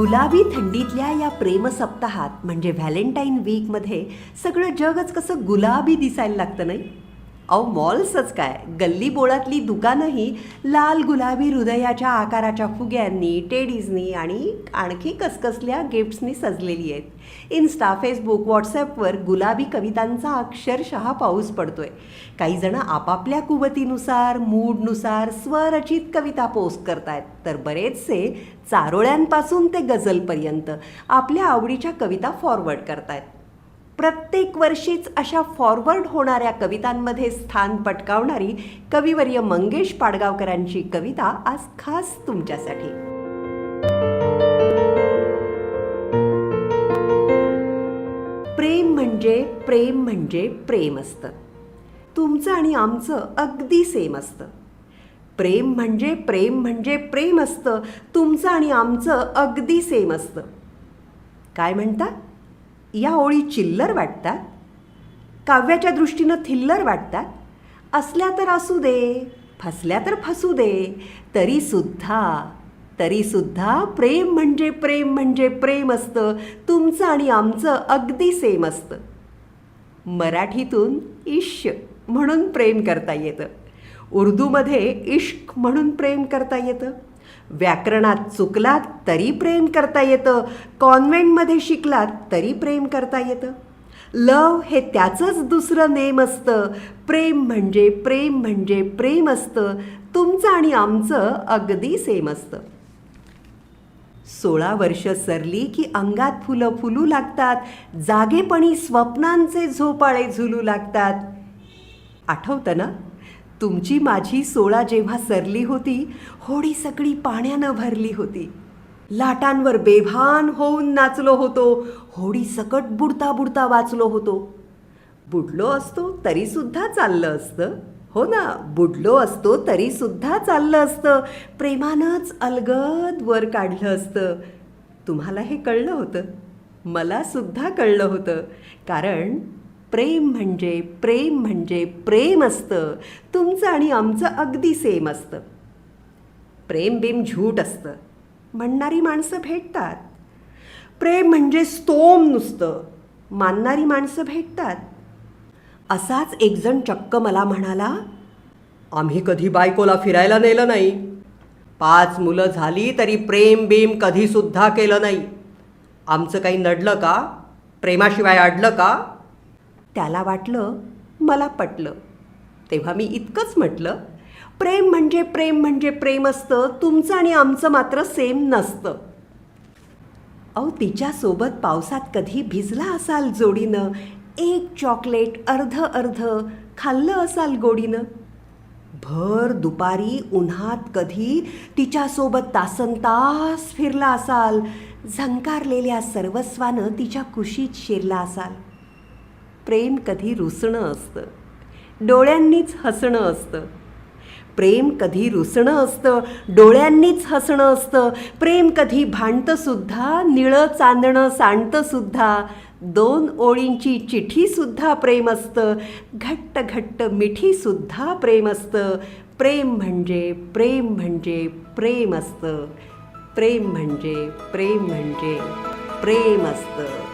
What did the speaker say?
गुलाबी थंडीतल्या या प्रेम सप्ताहात म्हणजे व्हॅलेंटाईन वीकमध्ये सगळं जगच कसं गुलाबी दिसायला लागतं नाही? अहो मॉल्सच काय? गल्ली बोळातली दुकानंही लाल गुलाबी हृदयाच्या आकाराच्या फुग्यांनी टेडीजनी आणि आणखी कसकसल्या गिफ्ट्सनी सजलेली आहेत. इन्स्टा फेसबुक व्हॉट्सॲपवर गुलाबी कवितांचा अक्षरशः पाऊस पडतोय. काही जण आपापल्या कुवतीनुसार मूडनुसार स्वरचित कविता पोस्ट करतायत. तर बरेचसे चारोळ्यांपासून ते गझलपर्यंत आपल्या आवडीच्या कविता फॉरवर्ड करतायत. प्रत्येक वर्षीच अशा फॉरवर्ड होणाऱ्या कवितांमध्ये स्थान पटकावणारी कविवर्य मंगेश पाडगावकरांची कविता आज खास तुमच्यासाठी. प्रेम म्हणजे प्रेम म्हणजे प्रेम असतं. तुमचं आणि आमचं अगदी सेम असतं. प्रेम म्हणजे प्रेम म्हणजे प्रेम असतं. तुमचं आणि आमचं अगदी सेम असतं. काय म्हणता? या ओळी चिल्लर वाटतात काव्याच्या दृष्टीनं थिल्लर वाटतात. असल्या तर असू दे फसल्या तर फसू दे तरीसुद्धा तरीसुद्धा प्रेम म्हणजे प्रेम म्हणजे प्रेम असतं तुमचं आणि आमचं अगदी सेम असतं. मराठीतून इश्श म्हणून प्रेम करता येतं. उर्दूमध्ये इश्क म्हणून प्रेम करता येतं. व्याकरणात चुकलात तरी प्रेम करता येतं. कॉन्व्हेंटमध्ये शिकलात तरी प्रेम करता येतं. लव हे त्याचंच दुसरं नेम असतं. प्रेम म्हणजे प्रेम म्हणजे प्रेम असतं. तुमचं आणि आमचं अगदी सेम असतं. सोळा वर्ष सरली की अंगात फुलं फुलू लागतात. जागेपणी स्वप्नांचे झोपाळे झुलू लागतात. आठवतं ना? तुमची माझी सोळा जेव्हा सरली होती होडी सगळी पाण्यानं भरली होती. लाटांवर बेभान होऊन नाचलो होतो होडी सकट बुडता बुडता वाचलो होतो. बुडलो असतो तरीसुद्धा चाललं असतं. हो ना बुडलो असतो तरीसुद्धा चाललं असतं. प्रेमानंच अलगद वर काढलं असतं. तुम्हाला हे कळलं होतं? मला सुद्धा कळलं होतं. कारण प्रेम म्हणजे प्रेम म्हणजे प्रेम असतं. तुमचं आणि आमचं अगदी सेम असतं. प्रेम बिम झूट असतं. म्हणणारी माणसं भेटतात. प्रेम म्हणजे स्तोम नुसतं. मानणारी माणसं भेटतात. असाच एकजण चक्क मला म्हणाला आम्ही कधी बायकोला फिरायला नेलं नाही. पाच मुलं झाली तरी प्रेम बीम कधीसुद्धा केलं नाही. आमचं काही नडलं का? प्रेमाशिवाय अडलं का? त्याला वाटलं मला पटलं. तेव्हा मी इतकंच म्हटलं प्रेम म्हणजे प्रेम म्हणजे प्रेम असतं तुमचं आणि आमचं मात्र सेम नसतं. अहो तिच्यासोबत पावसात कधी भिजला असाल जोडीनं? एक चॉकलेट अर्ध अर्ध खाल्लं असाल गोडीनं? भर दुपारी उन्हात कधी तिच्यासोबत तासन तास फिरला असाल? झंकारलेल्या सर्वस्वानं तिच्या कुशीत शिरला असाल? प्रेम कधी रुसणं असतं? डोळ्यांनीच हसणं असतं. प्रेम कधी रुसणं असतं? डोळ्यांनीच हसणं असतं. प्रेम कधी भांडतंसुद्धा निळं चांदणं सांडतंसुद्धा दोन ओळींची चिठ्ठीसुद्धा प्रेम असतं. घट्ट घट्ट मिठीसुद्धा प्रेम असतं. प्रेम म्हणजे प्रेम म्हणजे प्रेम असतं. प्रेम म्हणजे प्रेम म्हणजे प्रेम असतं.